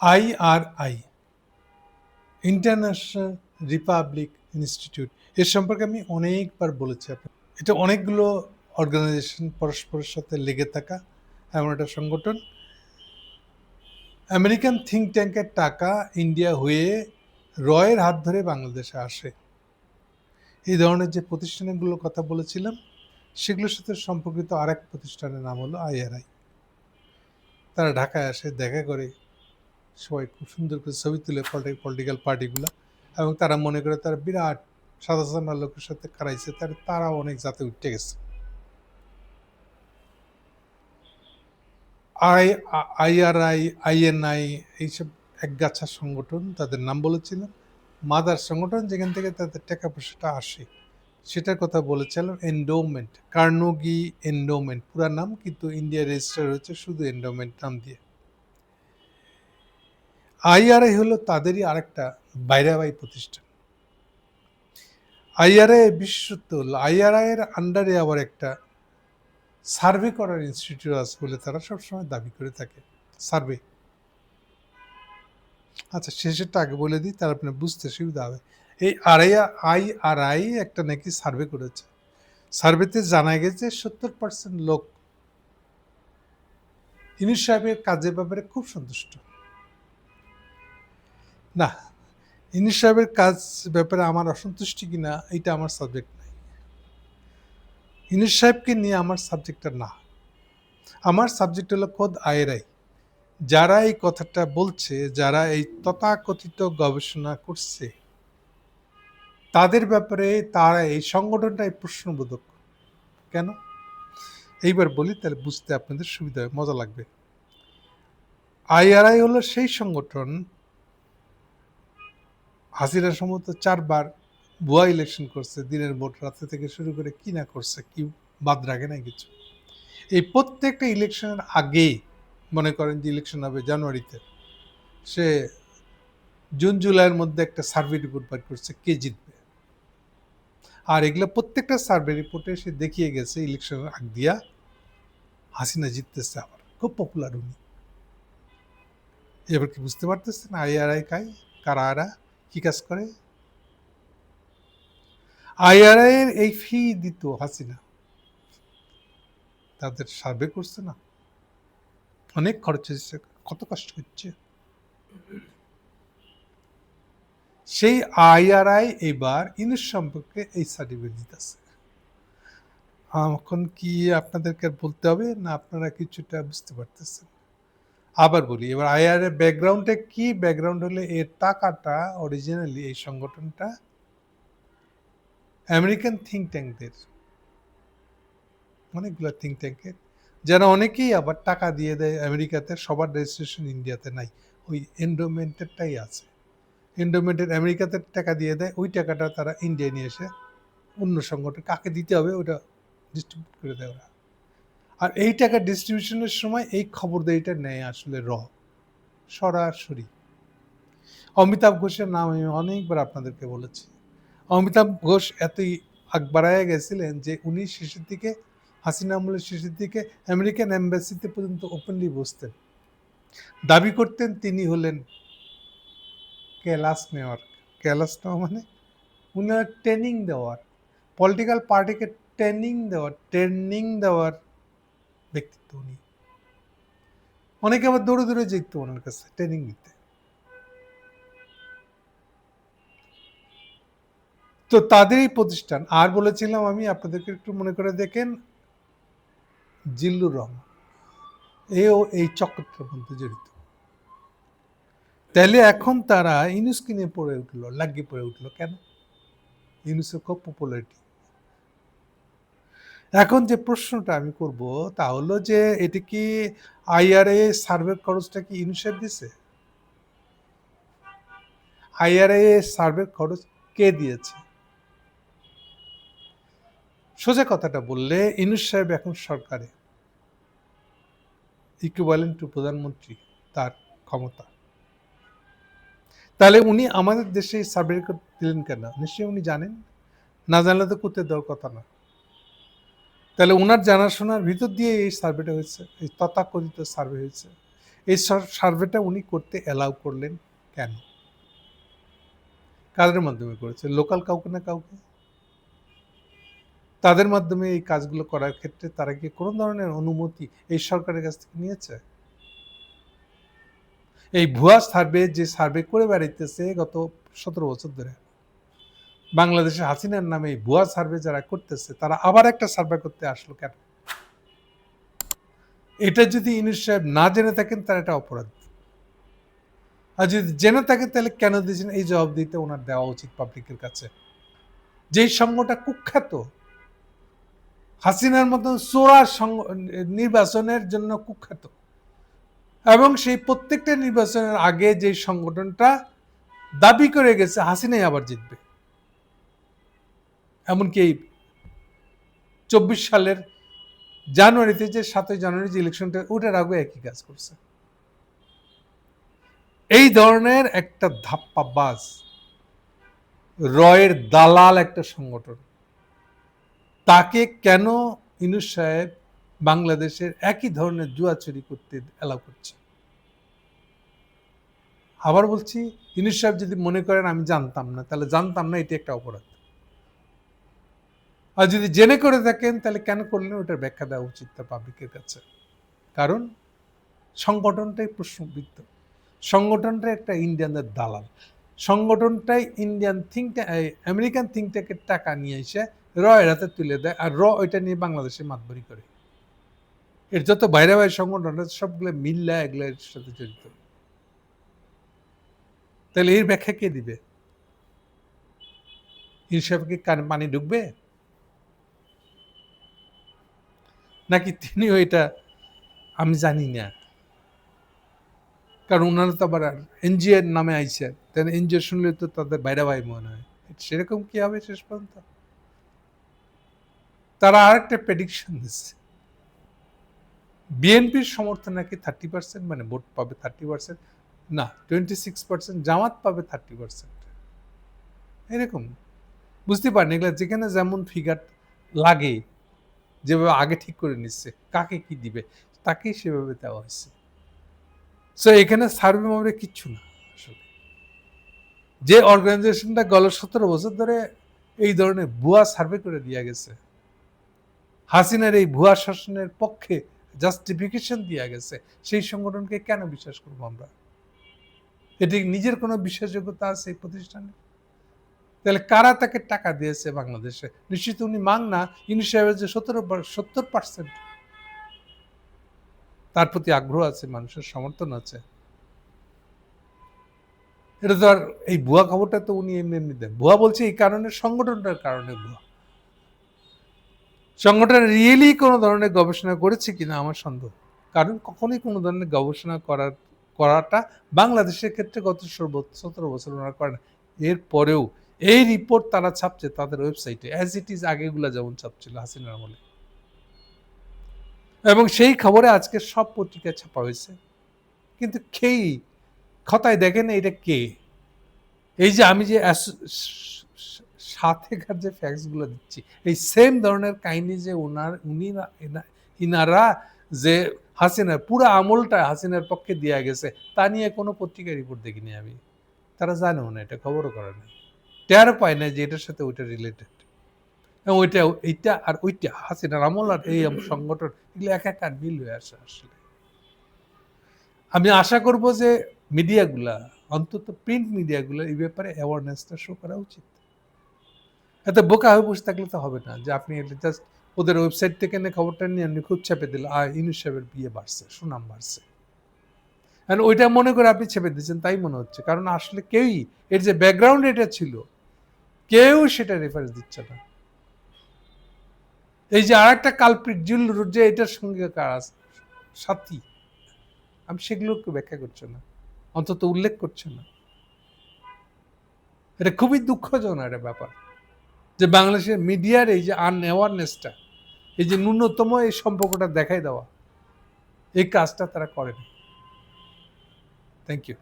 IRI international Republic institute এর সম্পর্কে আমি অনেকবার বলেছি আপনার এটা অনেকগুলো অর্গানাইজেশন পরস্পরের সাথে লেগে থাকা এমন একটা সংগঠন। আমেরিকান থিঙ্ক ট্যাঙ্কের টাকা ইন্ডিয়া হয়ে রয়ের হাত ধরে বাংলাদেশে আসে। এই ধরনের যে প্রতিষ্ঠানগুলোর কথা বলেছিলাম, সেগুলোর সাথে সম্পর্কিত আরেক প্রতিষ্ঠানের নাম হলো আইআরআই তারা ঢাকায় আসে, দেখা করে সবাই খুব সুন্দর করে ছবি তুলে পলিটিক্যাল পার্টিগুলো এবং তারা মনে করে তারা বিরাট সাদা লোকের সাথে খারাইছে তার তারা অনেক জাতে উঠে গেছে। আই আইআরআই আইএনআই এইসব একগাছা সংগঠন, তাদের নাম বলেছিলাম। মাদার সংগঠন, যেখান থেকে তাদের টাকা পয়সাটা আসে। সেটার কথা বলেছিলাম এন্ডোমেন্ট কার্নোগি এন্ডোমেন্ট পুরা নাম কিন্তু ইন্ডিয়া রেজিস্টার হয়েছে শুধু এন্ডোমেন্ট নাম দিয়ে। আইআরআই হলো তাদেরই আরেকটা বাইরাবাই প্রতিষ্ঠান। আইআরআই বিশেষত্ব হলো আইআরআই এর আন্ডারে আবার একটা সার্ভে করার ইনস্টিটিউট আছে বলে তারা সবসময় দাবি করে থাকে। সার্ভে আচ্ছা শেষেরটা আগে বলে দিই তার আপনার বুঝতে সুবিধা হবে। এই আড়াই আই আর আই একটা নাকি সার্ভে করেছে। সার্ভেতে জানা গেছে সত্তর পার্সেন্ট লোক ইনুস সাহেবের কাজের ব্যাপারে খুব সন্তুষ্ট। না ইনি সাহেবের কাজ ব্যাপারে আমার অসন্তুষ্টি কিনা এটা আমার সাবজেক্ট নাই। ইনুস সাহেবকে নিয়ে আমার সাবজেক্টটা না। আমার সাবজেক্ট হলো খোদ আয়েরাই। যারা এই কথাটা বলছে, যারা এই তথাকথিত গবেষণা করছে, তাদের ব্যাপারে তারা এই সংগঠনটাই প্রশ্নবোধক। কেন? এইবার বলি, তাহলে বুঝতে আপনাদের সুবিধা মজা লাগবে। আইআরআই হলো সেই সংগঠন হাসিনা সম্ভবত চারবার ভুয়া ইলেকশন করছে, দিনের ভোট রাতে থেকে শুরু করে কি না করছে, কি বাদ রাখে না কিছু। এই প্রত্যেকটা ইলেকশনের আগে, মনে করেন যে ইলেকশন হবে জানুয়ারিতে, সে জুন, জুলাইয়ের মধ্যে একটা সার্ভে রিপোর্ট বার করছে, কে জিতবে। আর এগুলো প্রত্যেকটা সার্ভে রিপোর্টে সে দেখিয়ে গেছে ইলেকশনের আগ দিয়া হাসিনা জিততেছে আবার। খুব পপুলার উনি। এবার কি বুঝতে পারতেছে পারতেছেন আইআরআই কাই, কারা আরা? কি কাজ করে? আইআরআই এর এই ফি দিত হাসিনা। তাদের সার্ভে করছে না। অনেক খরচ হচ্ছে কত কষ্ট হচ্ছে। সেই আইআরআই এবার ইনুস সম্পর্কে এই সার্টিফিকেট দিতেছে। এখন কি আপনাদেরকে বলতে হবে না আপনারা কিছুটা বুঝতে পারতেছেন? আবার বলি, এবার আইআর এর ব্যাকগ্রাউন্ডে কি ব্যাকগ্রাউন্ড হলে? এর টাকাটা অরিজিনালি এই সংগঠনটা আমেরিকান থিঙ্ক ট্যাঙ্কদের অনেকগুলো থিঙ্ক ট্যাঙ্কের যারা অনেকেই আবার টাকা দিয়ে দেয়, আমেরিকাতে সবার রেজিস্ট্রেশন ইন্ডিয়াতে নাই। ওই এন্ডোমেন্টেরটাই আছে। এন্ডোমেন্টের আমেরিকাতে টাকা দিয়ে দেয়, ওই টাকাটা তারা ইন্ডিয়া নিয়ে এসে অন্য সংগঠন কাকে দিতে হবে? ওটা ডিস্ট্রিবিউট করে দেয় ওরা। আর এই টাকা ডিস্ট্রিবিউশনের সময় এই খবরদারিটা নেয় আসলে র। সরাসরি। অমিতাভ ঘোষের নাম আমি অনেকবার আপনাদেরকে বলেছি। অমিতাভ ঘোষ এতই আগ বাড়াইয়া গেছিলেন যে উনি শেষের দিকে, হাসিনা শেষের দিকে আমেরিকান এম্বাসিতে পর্যন্ত ওপেনলি বসতেন। দাবি করতেন তিনি হলেন ক্যালাস নেওয়ার। ক্যালাস নেওয়া মানে উনার ট্রেনিং দেওয়ার। পলিটিক্যাল পার্টিকে ট্রেনিং দেওয়ার ট্রেনিং দেওয়ার ব্যক্তিত্ব উনি। অনেকে আবার দৌড়ে দৌড়ে যেত ওনার কাছে ট্রেনিং নিতে। তো তাদেরই প্রতিষ্ঠান, আর বলেছিলাম আমি আপনাদেরকে একটু মনে করে দেখেন, জিল্লুর রহমান। এও এই চক্রটার মধ্যে জড়িত। তাহলে এখন তারা ইউনুসকে নিয়ে পড়ে উঠল লাগিয়ে পড়ে উঠল কেন? ইউনুসের খুব পপুলারিটি এখন যে প্রশ্নটা আমি করব, তা হলো যে এটি কি আইআরএ সার্ভে খরচটা কি ইউনিসেফ দিছে? আইআরএ সার্ভে খরচ কে দিয়েছে? সোজা কথাটা বললে ইনুস সাহেব এখন সরকারে। ইকুইভ্যালেন্ট টু প্রধানমন্ত্রী তার ক্ষমতা। তাহলে উনি আমাদের দেশে সার্ভে দিলেন কেন? নিশ্চয়ই উনি জানেন? না জানলে তো করতে দেওয়ার কথা না। তাহলে ওনার জানাশোনার ভিতর দিয়ে এই সার্ভেটা হয়েছে, এই তথাকথিত সার্ভে হয়েছে। এই সার্ভেটা উনি করতে অ্যালাউ করলেন কেন? কাদের মাধ্যমে করেছে? লোকাল কাউকে না কাউকে? তাদের মাধ্যমে এই কাজগুলো করার ক্ষেত্রে তারা কি কোনো ধরনের অনুমতি এই সরকারের কাছ থেকে নিয়েছে? এই ভুয়া সার্ভে যে সার্ভে করে বেড়াইতেছে গত সতেরো বছর ধরে বাংলাদেশে হাসিনার নামে ভুয়া সার্ভে যারা করতেছে, তারা আবার একটা সার্ভে করতে আসলো কেন? এটা যদি ইনুস সাহেব না জেনে থাকেন তার এটা অপরাধ। আর যদি জেনে থাকে তাহলে কেন দিয়েছেন? এই জবাব দিতে ওনার দেওয়া উচিত পাবলিকের কাছে। যেই সঙ্গটা কুখ্যাত, হাসিনার মতন চোরা সঙ্গ নির্বাচনের জন্য কুখ্যাত, এবং সেই প্রত্যেকটা নির্বাচনের আগে যে সংগঠনটা দাবি করে গেছে, হাসিনাই আবার জিতবে। এমনকি চব্বিশ সালের জানুয়ারিতে যে সাতই জানুয়ারি যে ইলেকশনটা, ওটার আগে একই কাজ করছে। এই ধরনের একটা ধাপ্পা ধাপ্পাবাজ, রয়ের দালাল একটা সংগঠন, তাকে কেন ইনুস সাহেব বাংলাদেশের একই ধরনের জুয়া চুরি করতে এলাও করছে? আবার বলছি, ইনুস সাহেব যদি মনে করেন আমি জানতাম না, তাহলে জানতাম না এটি একটা অপরাধ। আর যদি জেনে করে থাকেন, তাহলে কেন করলেন? ওটার ব্যাখ্যা দেওয়া উচিত তা পাবলিকের কাছে। কারণ সংগঠনটাই প্রশ্নবিদ্ধ। সংগঠনটাই একটা ইন্ডিয়ানদের দালাল। সংগঠনটাই ইন্ডিয়ান থিঙ্কটা আমেরিকান থিঙ্কটাকে টাকা নিয়ে এসে র এর হাতে তুলে দেয় আর র ওইটা নিয়ে বাংলাদেশে মাতবরি করে। এর যত বাইরে বাইরে সংগঠন আছে, সবগুলো মিল্লা এগুলো এর সাথে জড়িত। তাহলে এর ব্যাখ্যা কে দিবে? হিসাবকে কানে পানি ঢুকবে? নাকি তিনিও এটা আমি জানি না। কারণ ওনারা তো আবার এনজিও এর নামে আইছে। তাহলে এনজিও শুনলে তো তাদের বাইরে ভাই মনে হয়। সেরকম কি হবে শেষ পর্যন্ত? তারা আরেকটা প্রেডিকশন দিচ্ছে। বিএনপির সমর্থন নাকি থার্টি পার্সেন্ট মানে ভোট পাবে থার্টি পার্সেন্ট না টোয়েন্টি সিক্স পার্সেন্ট জামাত পাবে থার্টি পার্সেন্ট এরকম। বুঝতে পারেন, এগুলো যেখানে যেমন ফিগার লাগে যেভাবে আগে ঠিক করে নিচ্ছে, কাকে কি দিবে তাকেই সেভাবে দেওয়া হয়েছে। সো এখানে সার্ভে মামলে কিচ্ছু না আসলে। যে অর্গানাইজেশনটা গত সতেরো বছর ধরে এই ধরনের ভুয়া সার্ভে করে দিয়ে গেছে, হাসিনার এই ভুয়া শাসনের পক্ষে জাস্টিফিকেশন দিয়ে গেছে, সেই সংগঠনকে কেন বিশ্বাস করব আমরা? এটি নিজের কোনো বিশ্বাসযোগ্যতা আছে এই প্রতিষ্ঠানে? তাহলে কারা তাকে টাকা দিয়েছে বাংলাদেশে? নিশ্চিত উনি মাং না, ইনি সাহেবের যে সতেরো সত্তর পার্সেন্ট তার প্রতি আগ্রহ আছে, মানুষের সমর্থন আছে। এটা তো আর এই ভুয়া খবরটা তো উনি এমনি এমনি দেন। ভুয়া বলছে এই কারণে, সংগঠনটার কারণে ভুয়া। সংগঠন রিয়েলি কোনো ধরনের গবেষণা করেছে কিনা আমার সন্দেহ। কারণ কখনোই কোনো ধরনের গবেষণা করার, করাটা বাংলাদেশের ক্ষেত্রে গত সতেরো বছর ওনারা করে না এরপরেও এই রিপোর্ট তারা ছাপছে তাদের ওয়েবসাইটে অ্যাজ ইট ইজ আগেগুলা যেমন ছাপছিল হাসিনার আমলে। এবং সেই খবরে আজকে সব পত্রিকায় ছাপা হয়েছে। কিন্তু খেই খতায় দেখেন এটা কে? এই যে আমি যে সাথেকার যে ফ্যাক্টসগুলো দিচ্ছি, এই সেম ধরনের কাহিনী যে ওনার, উনি ইনারা যে হাসিনার, পুরো আমলটা হাসিনার পক্ষে দেওয়া গেছে, তা নিয়ে কোনো পত্রিকা রিপোর্ট দেখিনি আমি। তারা জানেও না এটা, খবরও করে না। টেরও পায় না যে এটার সাথে ওইটা রিলেটেড ওইটা, এইটা আর ওইটা হাসিনার আমল আর এই সংগঠন, এগুলো এক এক আর মিল হয়ে আসে আসলে। আমি আশা করব যে মিডিয়াগুলা, অন্তত প্রিন্ট মিডিয়াগুলো এই ব্যাপারে অ্যাওয়ারনেসটা শো করা উচিত। এত বোকা হয়ে বসে থাকলে তো হবে না, যে আপনি জাস্ট ওদের ওয়েবসাইট থেকে এনে খবরটা নিয়ে আপনি খুব চেপে দিল আর ইনুস সাহেবের বিয়ে বাড়ছে, সুনাম বাড়ছে। ওইটা মনে করে আপনি চেপে দিচ্ছেন তাই মনে হচ্ছে। কারণ আসলে কেউই, এর যে ব্যাকগ্রাউন্ড এটা ছিল কেউ সেটা রেফারেন্স দিচ্ছে না। এই যে আর একটা কালপ্রিট জিল যে এটার সঙ্গে কাজ সাথী। আমি সেগুলোকে ব্যাখ্যা করছে না। অন্তত উল্লেখ করছে না। এটা খুবই দুঃখজনক একটা ব্যাপার। যে বাংলাদেশের মিডিয়ার এই যে আনঅ্যাওয়ারনেসটা এই যে ন্যূনতম এই সম্পর্কটা দেখাই দেওয়া, এই কাজটা তারা করেনি। Thank you